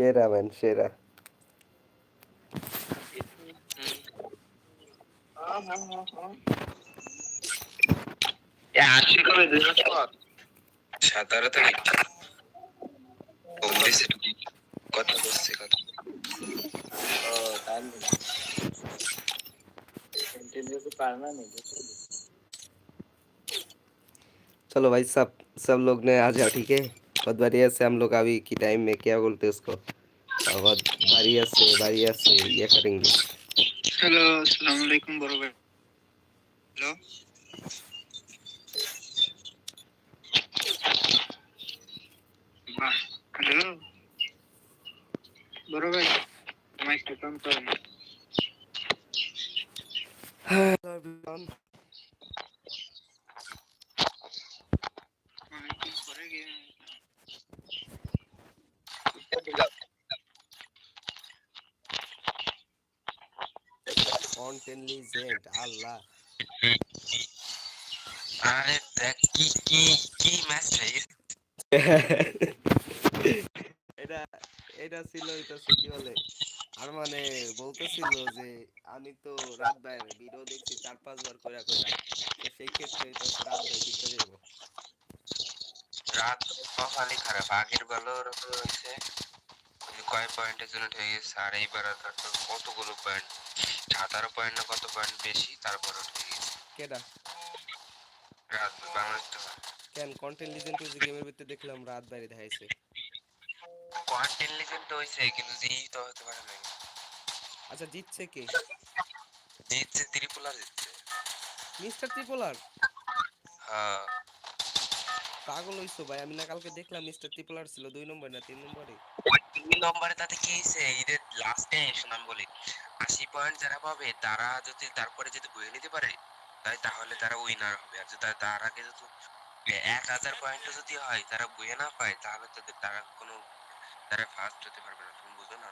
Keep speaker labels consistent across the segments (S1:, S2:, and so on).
S1: সেরা ম্যান সেরা
S2: সাতারো তারিখ বলতেছে কথা বলছে কথা
S1: चलो भाई सब सब लोग ने आ जाओ ठीक है बहुत बढ़िया से हम लोग अभी की टाइम में क्या बोलते हैं उसको? बहुत बढ़िया से बढ़िया से ये करेंगे।
S2: हेलो अस्सलाम वालेकुम बड़ो हेलो हेलो बड़ो माइक तो कम कर।
S1: Hello everyone Legend, Allah.
S3: আরে দেখ কি কি কি রে
S1: এটা এটা ছিল এটা কি বলে আর মানে বলতেছিল যে আমি তো রাত বাইরে ভিডিও দেখছি চার পাঁচবার করে করে তো সেই ক্ষেত্রে তো রাত বাইরে দিতে যাব
S3: রাত খারাপ আগের বেলা ওরা তো হয়েছে কয় পয়েন্টের জন্য ঠিক গেছে? আর এইবার কতগুলো পয়েন্ট আঠারো পয়েন্ট না কত পয়েন্ট বেশি? তারপরে ঠিক গেছে।
S1: কেডা?
S3: রাত বাংলাদেশ তো
S1: কেন? কন্টেন্ট লিজেন্ড গেমের ভিতরে দেখলাম রাত বাইরে দেখাইছে।
S3: কোয়ান্টিন লিজেন্ড তো হয়েছে কিন্তু জি তো হতে পারে না
S1: আচ্ছা জিতছে কে?
S3: জিতছে ত্রিপুলা জিতছে।
S1: মিস্টার ত্রিপোলার
S3: হ্যাঁ।
S1: পাগল হইছো ভাই আমি না কালকে দেখলাম মিস্টার ত্রিপোলার ছিল দুই নম্বর না তিন নম্বরে?
S3: ওই নম্বরে তাতে কি হয়েছে? ঈদের লাস্টে শোনাম বলি আশি পয়েন্ট যারা পাবে তারা যদি তারপরে যদি বয়ে নিতে পারে তাই তাহলে তারা উইনার হবে। আর যদি তার আগে যদি এক হাজার পয়েন্ট যদি হয় তারা বয়ে না পায় তাহলে তো তারা কোনো তারা ফার্স্ট হতে পারবে না। তুমি বুঝো না?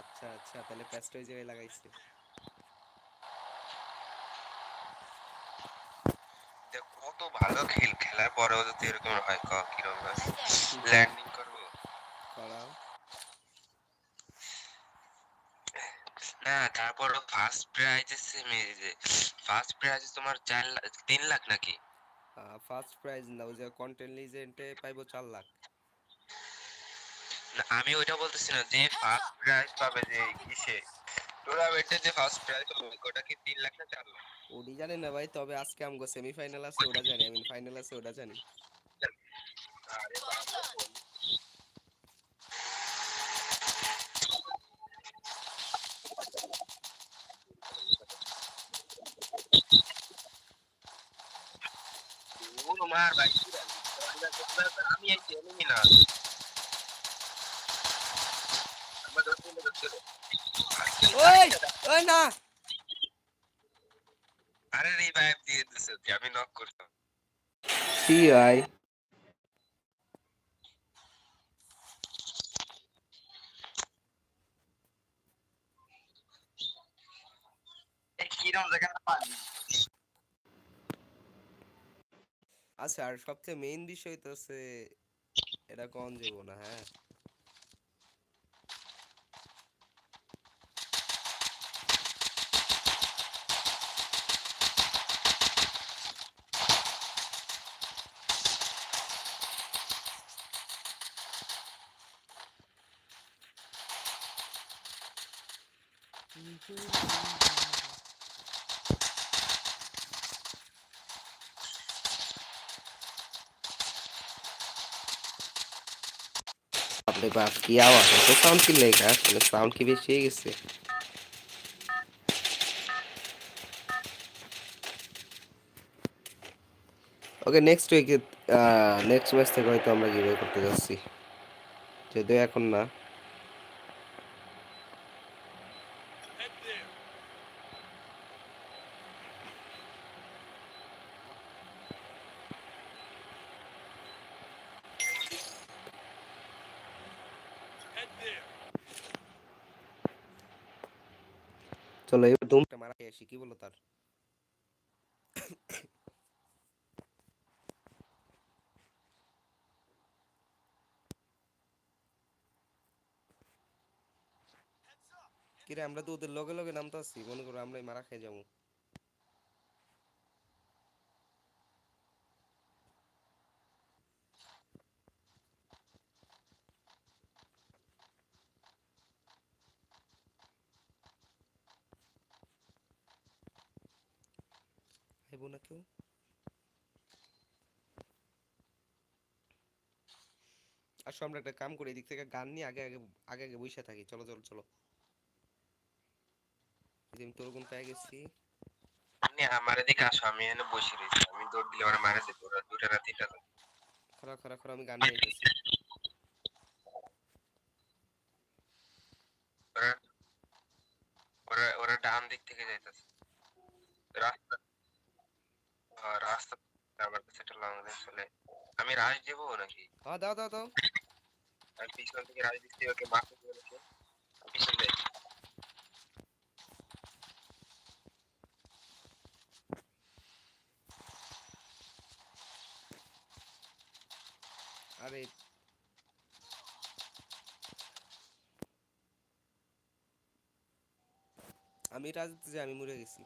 S1: আচ্ছা আচ্ছা তাহলে প্যাস্ট ওই জায়গায় লাগাইছে।
S3: কত ভালো খেল খেলার পরেও যদি এরকম হয় ক কীরকম ল্যান্ডিং করব।
S1: করাও।
S3: না তারপর ফার্স্ট প্রাইজ এসে ফার্স্ট প্রাইজ তোমার চার লাখ তিন লাখ নাকি?
S1: ফার্স্ট প্রাইজ না ওই যে কন্টেন্ট লিজেন্ডে পাইবো চার লাখ।
S3: না, আমি ওইটা বলতেছি না যে ফার্স্ট প্রাইজ পাবে যে কিসে। টুর্নামেন্টে যে ফার্স্ট প্রাইজ পাবে ওটা কি তিন লাখ না চার লাখ?
S1: ওডি জানি না ভাই তবে আজকে আমগো সেমিফাইনাল আছে ওটা জানি আমি ফাইনাল আছে ওটা জানি।
S3: আরে বাবা। আমি এই চেনি না।
S1: ওই ওই না।
S3: আরে রে ভাই দিয়ে দিছে ওকে, আমি নক করতাম এই কিরম জায়গাটা পানি
S1: আচ্ছা আর সবচেয়ে মেইন বিষয় তো হচ্ছে এটা কোন যাব না হ্যাঁ? বাপ কি আওয়াজ? সাউন্ড কি লেখা আসলে সাউন্ড কি বেশি হয়ে গেছে? ওকে নেক্সট উইকে নেক্সট ম্যাচ থেকে হয়তো আমরা গিয়ে করতে যাচ্ছি। যদিও এখন না। চলো এবার ধুমটা মারা খেয়ে আসি, কি বলো তার? কিরে, আমরা তো ওদের লগে লগে নামতে আসছি মনে করো আমরাই মারা খেয়ে যাব। আসো আমরা একটা কাম করি এদিক থেকে গান নিয়ে আগে আগে আগে আগে বসে থাকি। চলো চলো চলো। আমি তোর পেয়ে গেছি।
S3: আপনি আমার এদিকে আসো আমি এখানে বসে রয়েছি আমি দৌড় দিলে মারা দেবো দুটা না তিনটা।
S1: খরা খরা খরা আমি গান নিয়ে গেছি
S3: ওরা ওরা ওরা ডান দিক থেকে যাইতেছে। রাস্তা রাস্তা আমার কাছে একটা লং চলে। আমি রাজ দেবো নাকি?
S1: হ্যাঁ দাও দাও দাও।
S3: আমি পিছন থেকে রাজ দিচ্ছি ওকে মারতে নাকি? আমি পিছন যাই
S1: আরে। আমি রাজতে যে আমি মরে গেছি।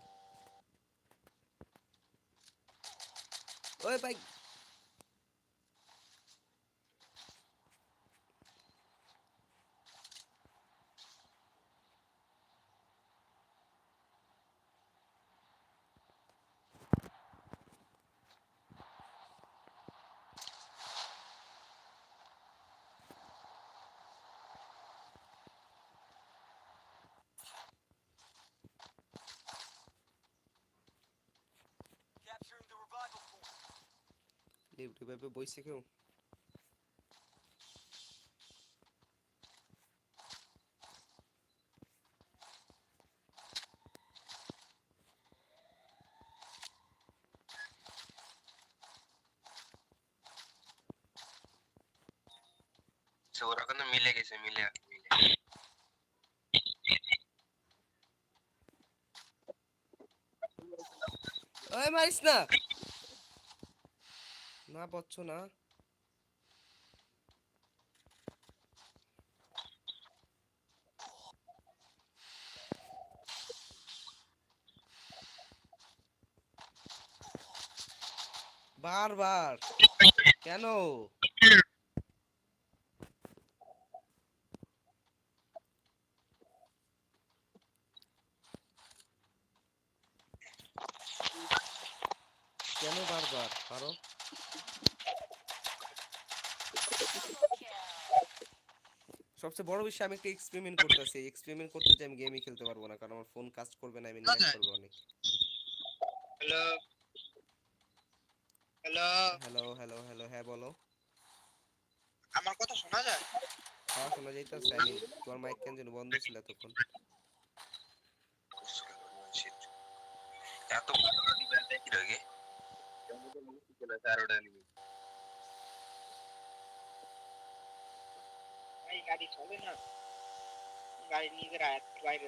S1: ওই ভাই লিফট ভাবে বইছে কেউ
S3: ওরা কিন্তু মিলে গেছে মিলে মিলে
S1: ওই মারিস না না পাচ্ছ না। বারবার। কেন? কেন বারবার? পারো সবচেয়ে বড় বিষয় আমি একটা এক্সপেরিমেন্ট করতেছি। এক্সপেরিমেন্ট করতে যে আমি গেমই খেলতে পারব না কারণ আমার ফোন কাজ করবে না আমি ল্যাগ করবে অনেক।
S2: Hello hello
S1: hello hello hello হ্যাঁ বলো।
S2: আমার কথা শোনা যায়?
S1: হ্যাঁ শোনা যাইতেছে। আমি তোমার মাইক কেন যেন বন্ধ ছিল তখন
S3: এত বড় দিবেন দেখি রগে? তেরোটা নিবে
S2: এই গাড়ি চলে না গাড়ি নিজের বাইরে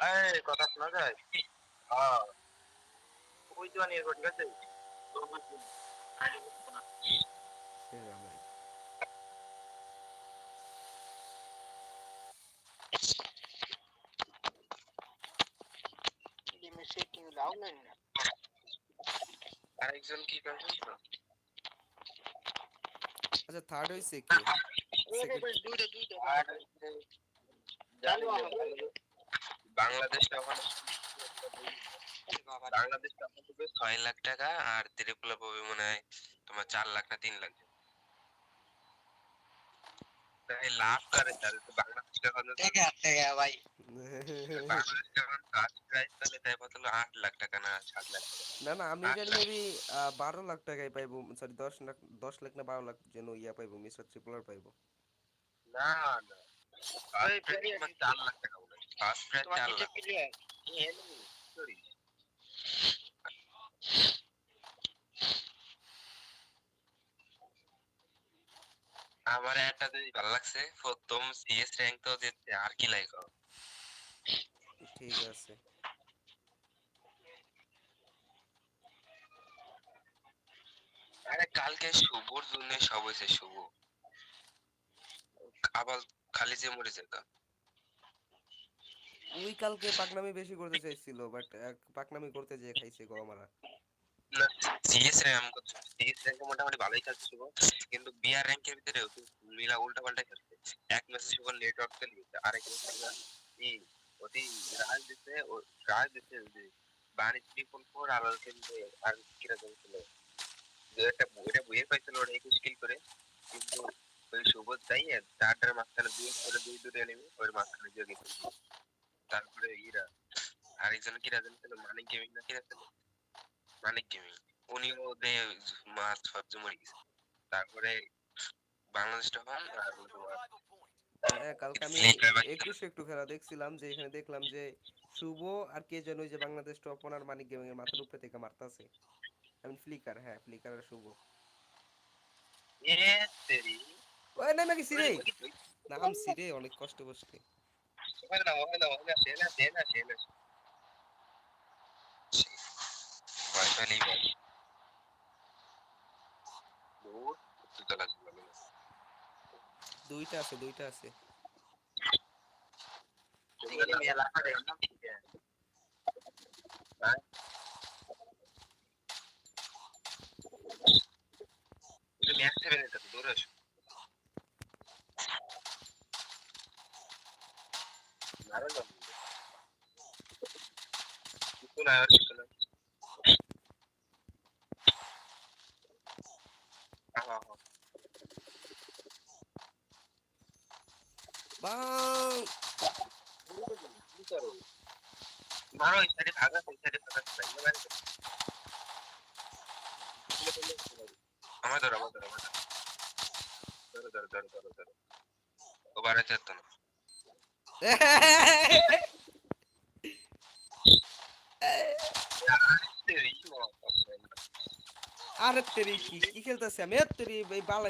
S3: এই কথা শোনা যায় ওই তো নিয়ে ঠিক আছে
S1: সে আমার
S2: গেমের সেটিং লাও না
S3: আরেকজন কি
S1: আচ্ছা থার্ড হইছে কি.
S2: দুইটা দুইটা
S3: বাংলাদেশটা ওখানে বাংলাদেশটা ওখানে ছয় লাখ টাকা আর ত্রিপুরা পাবে মনে হয় তোমার চার লাখ না তিন লাখ তাই লাভ করে তাহলে তো বাংলাদেশটা ওখানে
S2: টাকা টাকা ভাই
S3: বাংলাদেশটা ওখানে ফার্স্ট প্রাইজ তাহলে তাই কত হলো আট লাখ টাকা না লাখ টাকা
S1: না না আমি জানি মেবি বারো লাখ টাকায় পাইবো সরি দশ লাখ দশ লাখ না বারো লাখ যেন ইয়া পাইবো মিস্টার ট্রিপলার পাইবো।
S3: না না। তোমার চার লাখ টাকা বলে। ফার্স্ট প্রাইজ চার লাখ। আমার একটা জিনিস ভালো লাগছে প্রথম সিএস র্যাঙ্ক তো দিতে আর কি লাইক
S1: ঠিক আছে।
S3: আরে কালকে শুভর জন্য সব হয়েছে শুভ। আবার খালি যে মরেছে
S1: ওই কালকে পাকনামি বেশি করতে চাইছিল বাট পাকনামি করতে যেয়ে খাইছে গো আমরা।
S3: না র্যাঙ্ক মোটামুটি ভালোই খেলছে শুভ কিন্তু বিআর র্যাঙ্কের ভিতরে মিলা উল্টা পাল্টা খেলছে। এক ম্যাচে শুভ নেটওয়ার্ক চলে আরেক ই রাজ দিতে রাজ দিতে বাণী ত্রিপল ফোর, আর ওর কিন্তু আর কীরকম ছিল? একটা ওইটা বইয়ে পাইছিল, ওটা একুশ কিল করে। কিন্তু ওই সুবোধ যাইয়ে চারটার মাঝখানে দুই করে দুই দূরে নেমে ওর মাঝখানে দিয়ে গেছে। তারপরে ইরা, আরেকজন কিরা জানি ছিল? মানিক গেমিং না কিরা ছিল মানিক গেমিং উনিও মাছ সবজি মরে গেছে। তারপরে বাংলাদেশ তখন
S1: হ্যাঁ। কালকে আমি একুশে একটু খেলা দেখছিলাম যে এখানে দেখলাম যে শুভ আর কে যেন ওই যে Bangladesh top owner Manik gaming এর মাথার উপরে থেকে মারতাছে। আমি ফ্লিকার হ্যাঁ ফ্লিকার আর শুভ। ওই নামে গেছি রে নাম সিরে অনেক কষ্ট বসতে
S3: না না না না না। না
S1: দুইটা আছে দুইটা আছে।
S3: দূরে আসো না কিছু না আর কিছু না আহা আহা
S1: বাং
S3: কি করো মারো এই সাইডে ভাগা এই সাইডে ভাগা আমার ধরো আমার ধরো ধরো ধরো ধরো ধরো ধরো
S1: আরে তেরি কি খেলতেছি আমি তেরি এই বালাই